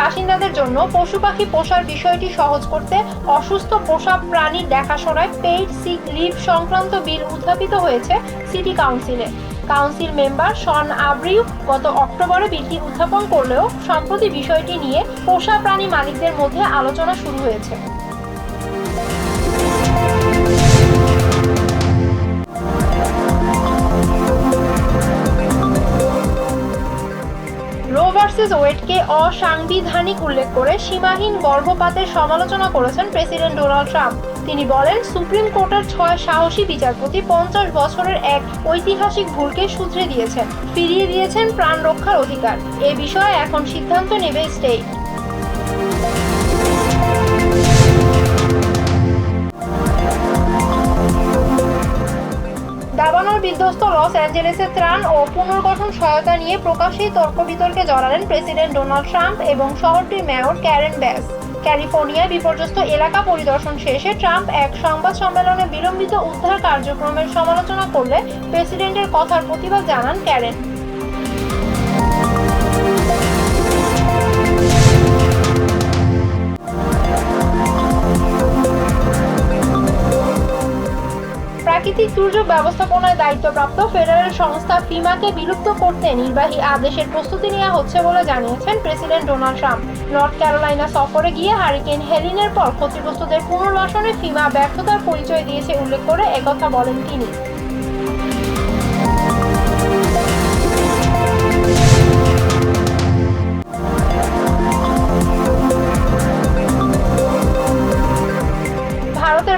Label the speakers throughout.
Speaker 1: বাসিন্দাদের জন্য পশু পাখি পোষার বিষয়টি সহজ করতে অসুস্থ পোষা প্রাণীর দেখাশোনায় পেইড সিক লিভ সংক্রান্ত বিল উত্থাপিত হয়েছে সিটি কাউন্সিলে। কাউন্সিল মেম্বার শন আব্রিউ গত অক্টোবরে বিলটি উত্থাপন করলেও সম্প্রতি বিষয়টি নিয়ে পোষা প্রাণী মালিকদের মধ্যে আলোচনা শুরু হয়েছে। ভার্সেস ওয়েটকে অসাংবিধানিক উল্লেখ করে সীমাহীন গর্ভপাতের সমালোচনা করেছেন প্রেসিডেন্ট ডোনাল্ড ট্রাম্প। তিনি বলেন, সুপ্রিম কোর্টের ছয় সাহসী বিচারপতি পঞ্চাশ বছরের এক ঐতিহাসিক ভুলকে শুধরে দিয়েছেন, ফিরিয়ে দিয়েছেন প্রাণ রক্ষার অধিকার। এ বিষয়ে এখন সিদ্ধান্ত নেবে স্টেট দাবানল বিধ্বস্ত লস অ্যাঞ্জেলেসের ত্রাণ ও পুনর্গঠন সহায়তা নিয়ে প্রকাশ্যেই তর্ক বিতর্কে জড়ালেন প্রেসিডেন্ট ডোনাল্ড ট্রাম্প এবং শহরটির মেয়র ক্যারেন ব্যাস। ক্যালিফোর্নিয়ায় বিপর্যস্ত এলাকা পরিদর্শন শেষে ট্রাম্প এক সংবাদ সম্মেলনে বিলম্বিত উদ্ধার কার্যক্রমের সমালোচনা করলে প্রেসিডেন্টের কথার প্রতিবাদ জানান ক্যারেন। প্রাকৃতিক দুর্যোগ ব্যবস্থাপনায় দায়িত্বপ্রাপ্ত ফেডারেল সংস্থা ফিমাকে বিলুপ্ত করতে নির্বাহী আদেশের প্রস্তুতি নেওয়া হচ্ছে বলে জানিয়েছেন president Donald Trump. North Carolina সফরে গিয়ে হারিকেন হেলিনের পর ক্ষতিগ্রস্তদের পুনর্বাসনে ফিমা ব্যর্থতার পরিচয় দিয়েছে উল্লেখ করে একথা বলেন তিনি।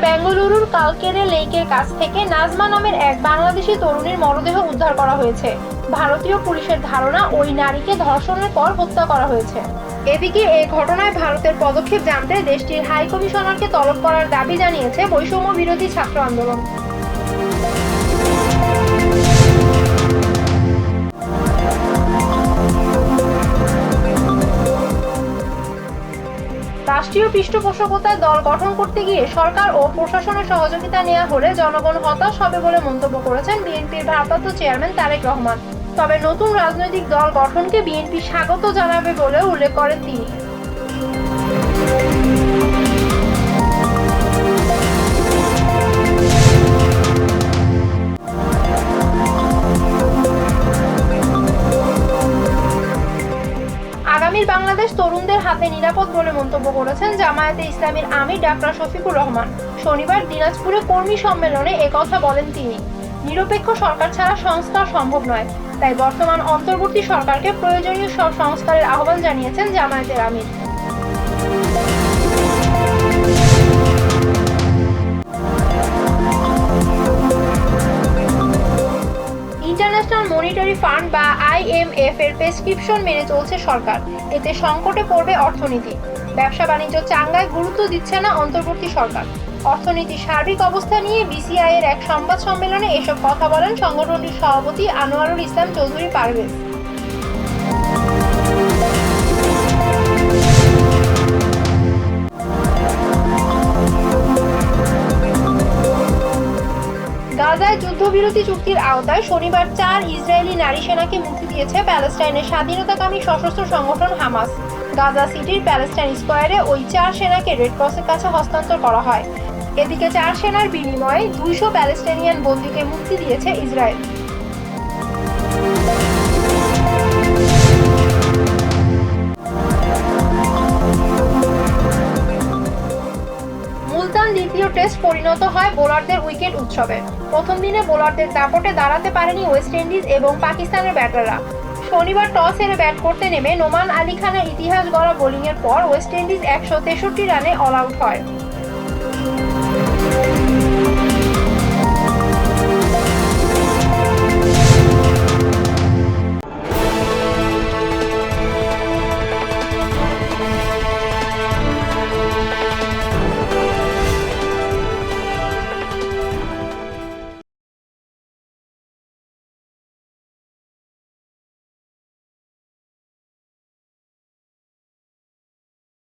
Speaker 1: বেঙ্গালুরুর কালকেরে লেকের কাছ থেকে নাজমা নামের এক বাংলাদেশি তরুণীর মরদেহ উদ্ধার করা হয়েছে। ভারতীয় পুলিশের ধারণা, ওই নারীকে ধর্ষণের পর হত্যা করা হয়েছে। এদিকে এই ঘটনায় ভারতের পদক্ষেপ জানতে দেশটির হাই কমিশনারকে তলব করার দাবি জানিয়েছে বৈষম্য বিরোধী ছাত্র আন্দোলন। রাষ্ট্রীয় পৃষ্ঠপোষকতায় দল গঠন করতে গিয়ে সরকার ও প্রশাসনের সহযোগিতা নেওয়া হলে জনগণ হতাশ হবে বলে মন্তব্য করেছেন বিএনপির ভারপ্রাপ্ত চেয়ারম্যান তারেক রহমান। তবে নতুন রাজনৈতিক দল গঠনকে বিএনপি স্বাগত জানাবে বলে উল্লেখ করেন তিনি। আগামীর বাংলাদেশ তরুণদের হাতে নিরাপদ বলে মন্তব্য করেছেন জামায়াতে ইসলামীর আমির ডাক্তার শফিকুর রহমান। শনিবার দিনাজপুরে কর্মী সম্মেলনে একথা বলেন তিনি। নিরপেক্ষ সরকার ছাড়া সংস্কার সম্ভব নয়। তাই বর্তমান অন্তর্বর্তী সরকারকে প্রয়োজনীয় সব সংস্কারের আহ্বান জানিয়েছেন জামায়াতের আমির। আইএমএফ এর প্রেসক্রিপশন মেনে চলছে সরকার। এতে সংকটে পড়বে অর্থনীতি। ব্যবসা বাণিজ্য চাঙ্গায় গুরুত্ব দিচ্ছে না অন্তর্বর্তী সরকার। অর্থনীতির সার্বিক অবস্থা নিয়ে বিসিআই এর এক সংবাদ সম্মেলনে এসব কথা বলেন সংগঠনটির সভাপতি আনোয়ারুল ইসলাম চৌধুরী পারভেজ। যুদ্ধবিরতি চুক্তির আওতায় শনিবার চার ইসরায়েলি নারী সেনাকে মুক্তি দিয়েছে প্যালেস্টাইনের স্বাধীনতাকামী সশস্ত্র সংগঠন হামাস। গাজা সিটির প্যালেস্টাইন স্কোয়ারে ওই চার সেনাকে রেডক্রসের কাছে হস্তান্তর করা হয়। এদিকে চার সেনার বিনিময়ে দুইশো প্যালেস্টাইনিয়ান বন্দীকে মুক্তি দিয়েছে ইসরায়েল। পরিণত হয় বোলারদের উইকেট উৎসবে। প্রথম দিনে বোলারদের দাপটে দাঁড়াতে পারেনি ওয়েস্ট ইন্ডিজ এবং পাকিস্তানের ব্যাটাররা। শনিবার টস হেরে ব্যাট করতে নেমে নোমান আলী খানের ইতিহাস গড়া বোলিংয়ের পর ওয়েস্ট ইন্ডিজ একশো তেষট্টি রানে অল আউট হয়।